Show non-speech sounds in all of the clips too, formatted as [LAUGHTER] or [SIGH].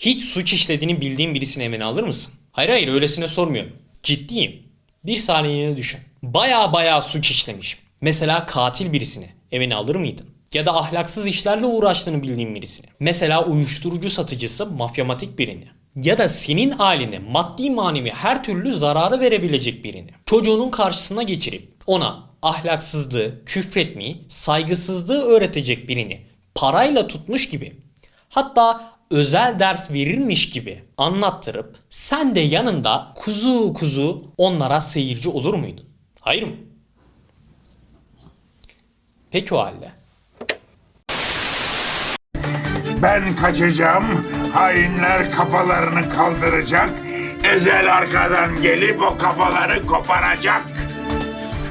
Hiç suç işlediğini bildiğin birisini evine alır mısın? Hayır hayır öylesine sormuyorum. Ciddiyim. Bir saniyeni düşün. Baya baya suç işlemiş. Mesela katil birisini evine alır mıydın? Ya da ahlaksız işlerle uğraştığını bildiğin birisini. Mesela uyuşturucu satıcısı mafyamatik birini. Ya da senin ailene maddi manevi her türlü zararı verebilecek birini. Çocuğunun karşısına geçirip ona ahlaksızlığı, küfretmeyi, saygısızlığı öğretecek birini parayla tutmuş gibi hatta özel ders verirmiş gibi anlattırıp sen de yanında kuzu kuzu onlara seyirci olur muydun? Hayır mı? Peki o halde. Ben kaçacağım, hainler kafalarını kaldıracak, Ezel arkadan gelip o kafaları koparacak.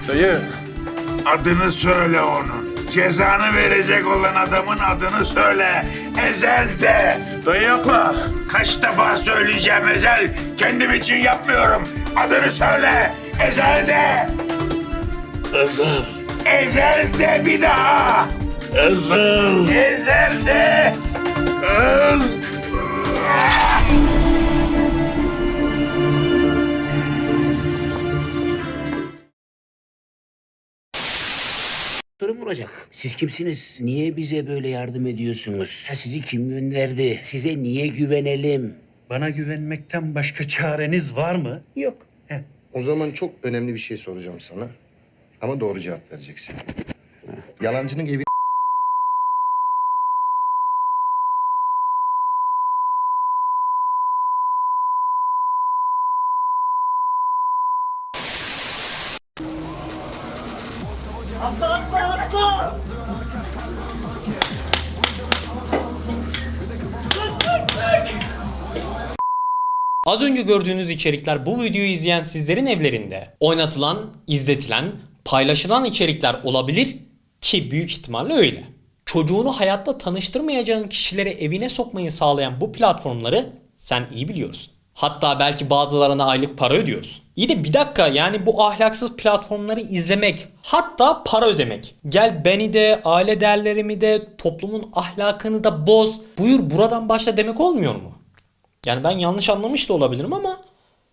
Dayı. Adını söyle onun. Cezanı verecek olan adamın adını söyle. Ezel de. Dayı yapma. Kaç defa söyleyeceğim Ezel. Kendim için yapmıyorum. Adını söyle. Ezel de. Ezel, Ezel de bir daha. Ezel. Ezel olacak. Siz kimsiniz? Niye bize böyle yardım ediyorsunuz? Ha, sizi kim gönderdi? Size niye güvenelim? Bana güvenmekten başka çareniz var mı? Yok. Heh. O zaman çok önemli bir şey soracağım sana. Ama doğru cevap vereceksin. Yalancının evi Az önce gördüğünüz içerikler bu videoyu izleyen sizlerin evlerinde oynatılan, izletilen, paylaşılan içerikler olabilir ki büyük ihtimalle öyle. Çocuğunu hayatta tanıştırmayacağın kişileri evine sokmayı sağlayan bu platformları sen iyi biliyorsun. Hatta belki bazılarına aylık para ödüyorsun. İyi de bir dakika yani bu ahlaksız platformları izlemek hatta para ödemek. Gel beni de aile değerlerimi de toplumun ahlakını da boz buyur buradan başla demek olmuyor mu? Yani ben yanlış anlamış da olabilirim ama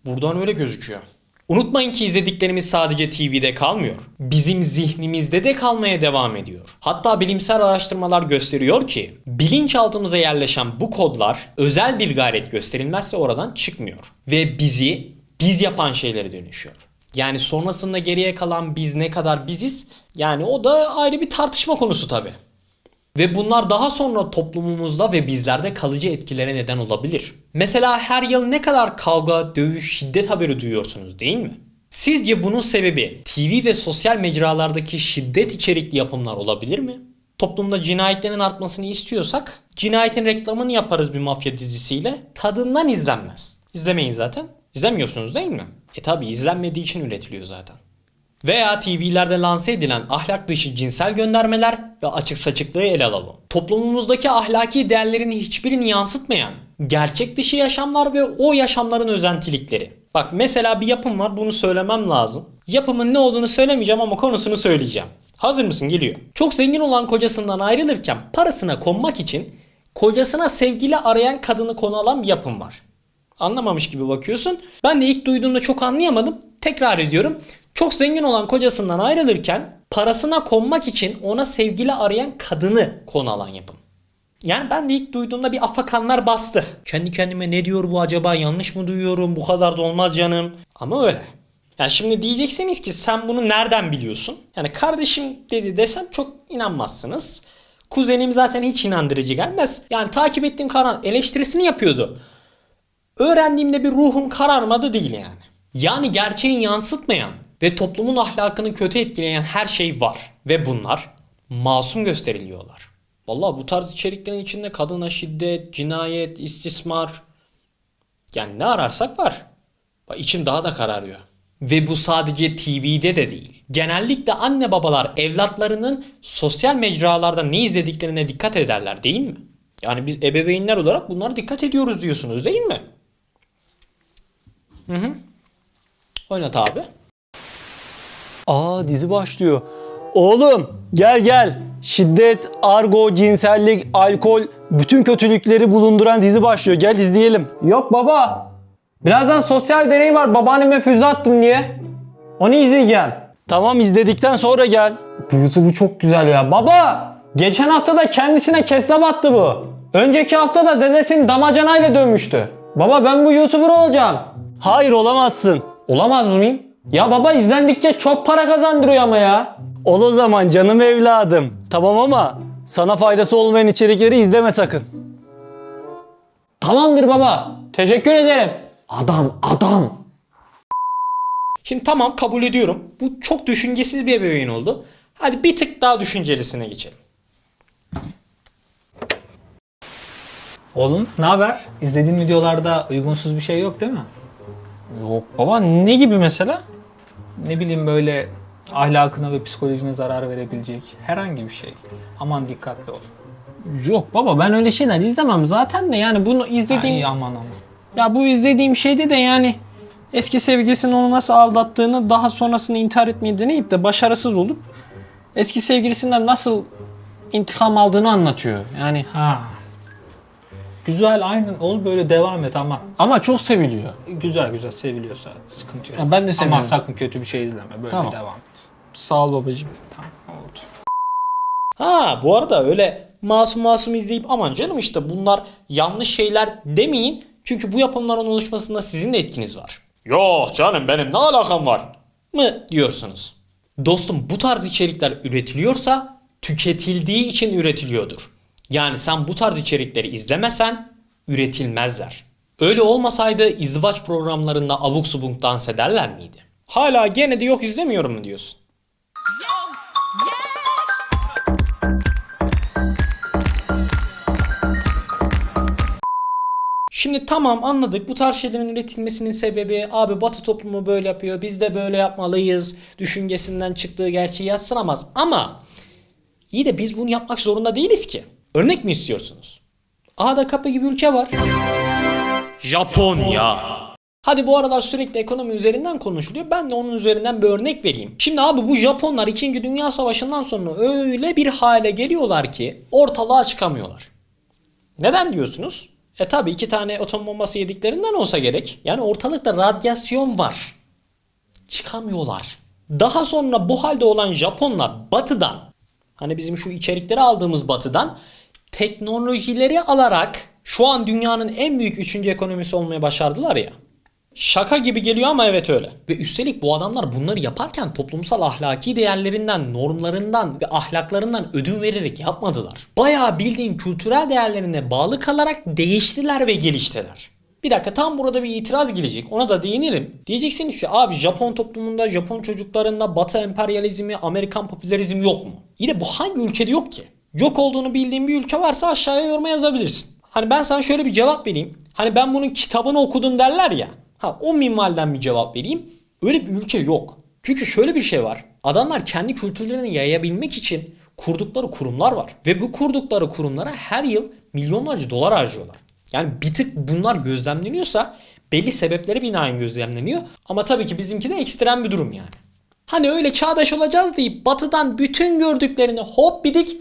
buradan öyle gözüküyor. Unutmayın ki izlediklerimiz sadece TV'de kalmıyor. Bizim zihnimizde de kalmaya devam ediyor. Hatta bilimsel araştırmalar gösteriyor ki bilinçaltımıza yerleşen bu kodlar özel bir gayret gösterilmezse oradan çıkmıyor. Ve bizi biz yapan şeylere dönüşüyor. Yani sonrasında geriye kalan biz ne kadar biziz yani o da ayrı bir tartışma konusu tabii. Ve bunlar daha sonra toplumumuzda ve bizlerde kalıcı etkilere neden olabilir. Mesela her yıl ne kadar kavga, dövüş, şiddet haberi duyuyorsunuz değil mi? Sizce bunun sebebi TV ve sosyal mecralardaki şiddet içerikli yapımlar olabilir mi? Toplumda cinayetlerin artmasını istiyorsak cinayetin reklamını yaparız bir mafya dizisiyle. Tadından izlenmez. İzlemeyin zaten. İzlemiyorsunuz değil mi? E tabi izlenmediği için üretiliyor zaten. Veya TV'lerde lanse edilen ahlak dışı cinsel göndermeler ve açık saçıklığı ele alalım. Toplumumuzdaki ahlaki değerlerin hiçbirini yansıtmayan gerçek dışı yaşamlar ve o yaşamların özentilikleri. Bak mesela bir yapım var bunu söylemem lazım. Yapımın ne olduğunu söylemeyeceğim ama konusunu söyleyeceğim. Hazır mısın? Geliyor. Çok zengin olan kocasından ayrılırken parasına konmak için kocasına sevgili arayan kadını konu alan bir yapım var. Anlamamış gibi bakıyorsun. Ben de ilk duyduğumda çok anlayamadım. Tekrar ediyorum. Çok zengin olan kocasından ayrılırken parasına konmak için ona sevgili arayan kadını konu alan yapım. Yani ben de ilk duyduğumda bir afakanlar bastı. Kendi kendime ne diyor bu acaba yanlış mı duyuyorum bu kadar da olmaz canım. Ama öyle. Yani şimdi diyeceksiniz ki sen bunu nereden biliyorsun? Yani kardeşim dedi desem çok inanmazsınız. Kuzenim zaten hiç inandırıcı gelmez. Yani takip ettiğim kanal eleştirisini yapıyordu. Öğrendiğimde bir ruhum kararmadı değil yani. Yani gerçeği yansıtmayan ve toplumun ahlakını kötü etkileyen her şey var. Ve bunlar masum gösteriliyorlar. Vallahi bu tarz içeriklerin içinde kadına şiddet, cinayet, istismar yani ne ararsak var. Bak içim daha da kararıyor. Ve bu sadece TV'de de değil. Genellikle anne babalar evlatlarının sosyal mecralarda ne izlediklerine dikkat ederler değil mi? Yani biz ebeveynler olarak bunlara dikkat ediyoruz diyorsunuz değil mi? Hı hı. Oynat abi. Aa dizi başlıyor. Oğlum gel gel. Şiddet, argo, cinsellik, alkol bütün kötülükleri bulunduran dizi başlıyor. Gel izleyelim. Yok baba. Birazdan sosyal deney var. Babaanneme füze attım diye. Onu izleyeceğim. Tamam izledikten sonra gel. Bu YouTube'u çok güzel ya. Baba! Geçen hafta da kendisine keslap attı bu. Önceki hafta da dedesini damacanayla dövmüştü. Baba ben bu YouTuber olacağım. Hayır olamazsın. Olamaz mıyım? Ya baba izlendikçe çok para kazandırıyor ama ya. Ol o zaman canım evladım. Tamam ama sana faydası olmayan içerikleri izleme sakın. Tamamdır baba. Teşekkür ederim. Adam adam. Şimdi tamam kabul ediyorum. Bu çok düşüncesiz bir ebeveyn oldu. Hadi bir tık daha düşüncelisine geçelim. Oğlum ne haber? İzlediğin videolarda uygunsuz bir şey yok değil mi? Yok baba ne gibi mesela? Ne bileyim böyle ahlakına ve psikolojine zarar verebilecek herhangi bir şey. Aman dikkatli ol. Yok baba ben öyle şeyler izlemem zaten de yani bunu izlediğim Ay, aman aman. ya bu izlediğim şeyde de yani eski sevgilisinin onu nasıl aldattığını daha sonrasında intihar etmeyi deneyip de başarısız olup eski sevgilisinden nasıl intikam aldığını anlatıyor. Yani Ha. Güzel aynen ol böyle devam et ama. ama çok seviliyor. Güzel güzel seviliyorsa sıkıntı yok. Ya ben de Ama seviyorum. sakın kötü bir şey izleme böyle Tamam. devam et. Sağ ol babacığım. Tamam oldu. Ha bu arada öyle masum masum izleyip aman canım işte bunlar yanlış şeyler demeyin. Çünkü bu yapımların oluşmasında sizin de etkiniz var. Yok canım benim ne alakam var mı diyorsunuz. Dostum bu tarz içerikler üretiliyorsa tüketildiği için üretiliyordur. Yani sen bu tarz içerikleri izlemesen üretilmezler. Öyle olmasaydı izdivaç programlarında abuk subuk dans ederler miydi? Hala gene de yok izlemiyorum mu diyorsun? Şimdi tamam anladık bu tarz şeylerin üretilmesinin sebebi abi batı toplumu böyle yapıyor biz de böyle yapmalıyız düşüncesinden çıktığı gerçeği yatsınamaz ama iyi de biz bunu yapmak zorunda değiliz ki. Örnek mi istiyorsunuz? A'da kapı gibi ülke var. Japonya. Hadi bu aralar sürekli ekonomi üzerinden konuşuluyor. Ben de onun üzerinden bir örnek vereyim. Şimdi abi bu Japonlar 2. Dünya Savaşı'ndan sonra öyle bir hale geliyorlar ki ortalığa çıkamıyorlar. Neden diyorsunuz? E tabi iki tane atom bombası yediklerinden olsa gerek. Yani ortalıkta radyasyon var. Çıkamıyorlar. Daha sonra bu halde olan Japonlar batıdan hani bizim şu içerikleri aldığımız batıdan teknolojileri alarak şu an dünyanın en büyük üçüncü ekonomisi olmaya başardılar ya. Şaka gibi geliyor ama evet öyle. Ve üstelik bu adamlar bunları yaparken toplumsal ahlaki değerlerinden, normlarından ve ahlaklarından ödün vererek yapmadılar. Bayağı bildiğin kültürel değerlerine bağlı kalarak değiştiler ve geliştiler. Bir dakika tam burada bir itiraz gelecek. Ona da değinelim. Diyeceksiniz ki abi Japon toplumunda, Japon çocuklarında Batı emperyalizmi, Amerikan popülerizmi yok mu? İyi de bu hangi ülkede yok ki? Yok olduğunu bildiğin bir ülke varsa aşağıya yoruma yazabilirsin. Hani ben sana şöyle bir cevap vereyim. Hani ben bunun kitabını okudum derler ya. Ha o minvalden bir cevap vereyim. Öyle bir ülke yok. Çünkü şöyle bir şey var. Adamlar kendi kültürlerini yayabilmek için kurdukları kurumlar var. Ve bu kurdukları kurumlara her yıl milyonlarca dolar harcıyorlar. Yani bir tık bunlar gözlemleniyorsa belli sebeplere binaen gözlemleniyor. Ama tabii ki bizimki de ekstrem bir durum yani. Hani öyle çağdaş olacağız deyip batıdan bütün gördüklerini hop bidik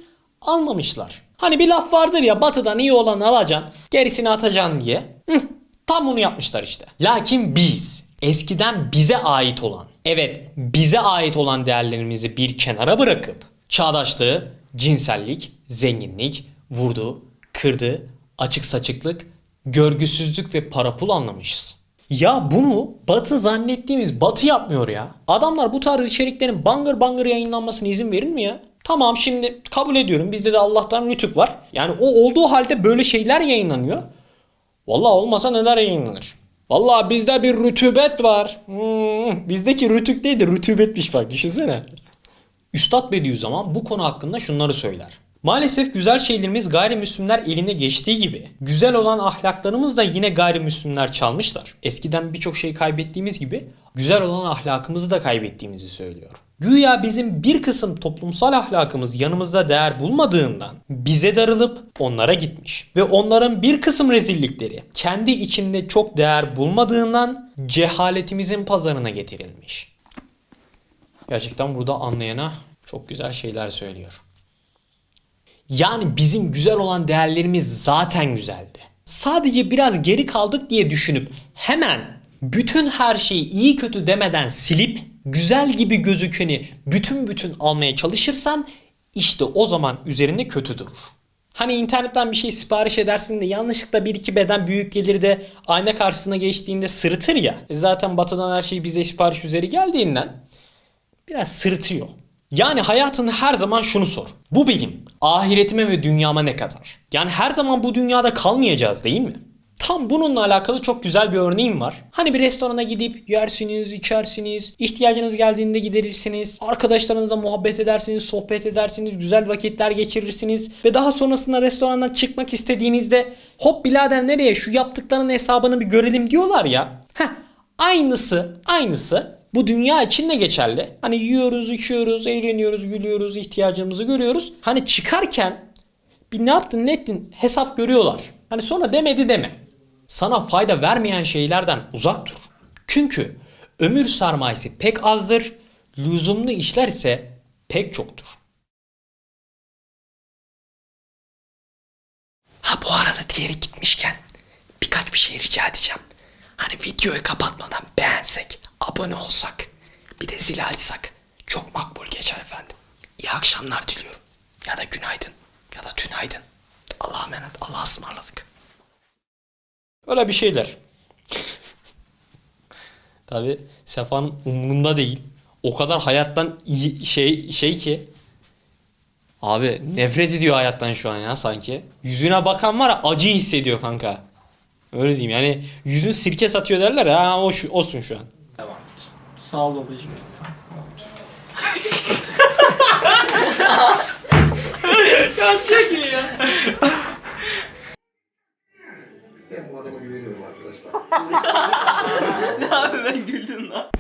almamışlar. Hani bir laf vardır ya batıdan iyi olanı alacaksın gerisini atacaksın diye. Hıh, tam bunu yapmışlar işte. Lakin biz eskiden bize ait olan evet bize ait olan değerlerimizi bir kenara bırakıp çağdaşlığı, cinsellik, zenginlik, vurdu, kırdı, açık saçıklık, görgüsüzlük ve para pul anlamışız. Ya bunu batı zannettiğimiz batı yapmıyor ya. Adamlar bu tarz içeriklerin bangır bangır yayınlanmasına izin verir mi ya? Tamam şimdi kabul ediyorum bizde de Allah'tan rütük var. Yani o olduğu halde böyle şeyler yayınlanıyor. Vallahi olmasa neler yayınlanır. Vallahi bizde bir rütubet var. Hmm, bizdeki rütük değil de rütubetmiş bak düşünsene. Üstad Bediüzzaman bu konu hakkında şunları söyler. Maalesef güzel şeylerimiz gayrimüslimler eline geçtiği gibi güzel olan ahlaklarımız da yine gayrimüslimler çalmışlar. Eskiden birçok şey kaybettiğimiz gibi güzel olan ahlakımızı da kaybettiğimizi söylüyor. Güya bizim bir kısım toplumsal ahlakımız yanımızda değer bulmadığından bize darılıp onlara gitmiş. Ve onların bir kısım rezillikleri kendi içinde çok değer bulmadığından cehaletimizin pazarına getirilmiş. Gerçekten burada anlayana Çok güzel şeyler söylüyor. Yani bizim güzel olan değerlerimiz zaten güzeldi. Sadece biraz geri kaldık diye düşünüp hemen bütün her şeyi iyi kötü demeden silip güzel gibi gözükeni bütün bütün almaya çalışırsan işte o zaman üzerinde kötü durur. Hani internetten bir şey sipariş edersin de yanlışlıkla bir iki beden büyük gelir de ayna karşısına geçtiğinde sırıtır ya. E zaten batıdan her şey bize sipariş üzeri geldiğinden biraz sırıtıyor. Yani hayatında her zaman şunu sor. Bu benim ahiretime ve dünyama ne kadar? Yani her zaman bu dünyada kalmayacağız değil mi? Tam bununla alakalı çok güzel bir örneğim var. Hani bir restorana gidip yersiniz, içersiniz, ihtiyacınız geldiğinde giderirsiniz, arkadaşlarınızla muhabbet edersiniz, sohbet edersiniz, güzel vakitler geçirirsiniz ve daha sonrasında restorandan çıkmak istediğinizde hop birader nereye şu yaptıklarının hesabını bir görelim diyorlar ya. Heh, aynısı, aynısı bu dünya için de geçerli. Hani yiyoruz, içiyoruz, eğleniyoruz, gülüyoruz, ihtiyacımızı görüyoruz. Hani çıkarken bir ne yaptın ne ettin hesap görüyorlar. Hani sonra demedi deme. Sana fayda vermeyen şeylerden uzak dur. Çünkü ömür sermayesi pek azdır, lüzumlu işler ise pek çoktur. Ha bu arada diğeri gitmişken birkaç bir şey rica edeceğim. Hani videoyu kapatmadan beğensek, abone olsak, bir de zil açsak çok makbul geçer efendim. İyi akşamlar diliyorum. Ya da günaydın ya da tünaydın. Allah'a emanet, Allah'a ısmarladık. Öyle bir şeyler. Tabi Sefa'nın umrunda değil. O kadar hayattan iyi şey şey ki. Abi nefret ediyor hayattan şu an ya sanki. Yüzüne bakan var ya acı hissediyor kanka. Öyle diyeyim yani yüzün sirke satıyor derler ya ha, o şu, olsun şu an. Devam et. Sağ ol babacığım. [LAUGHS] Ben bu adama güveniyorum arkadaşlar. [LAUGHS] ne abi ben güldüm lan.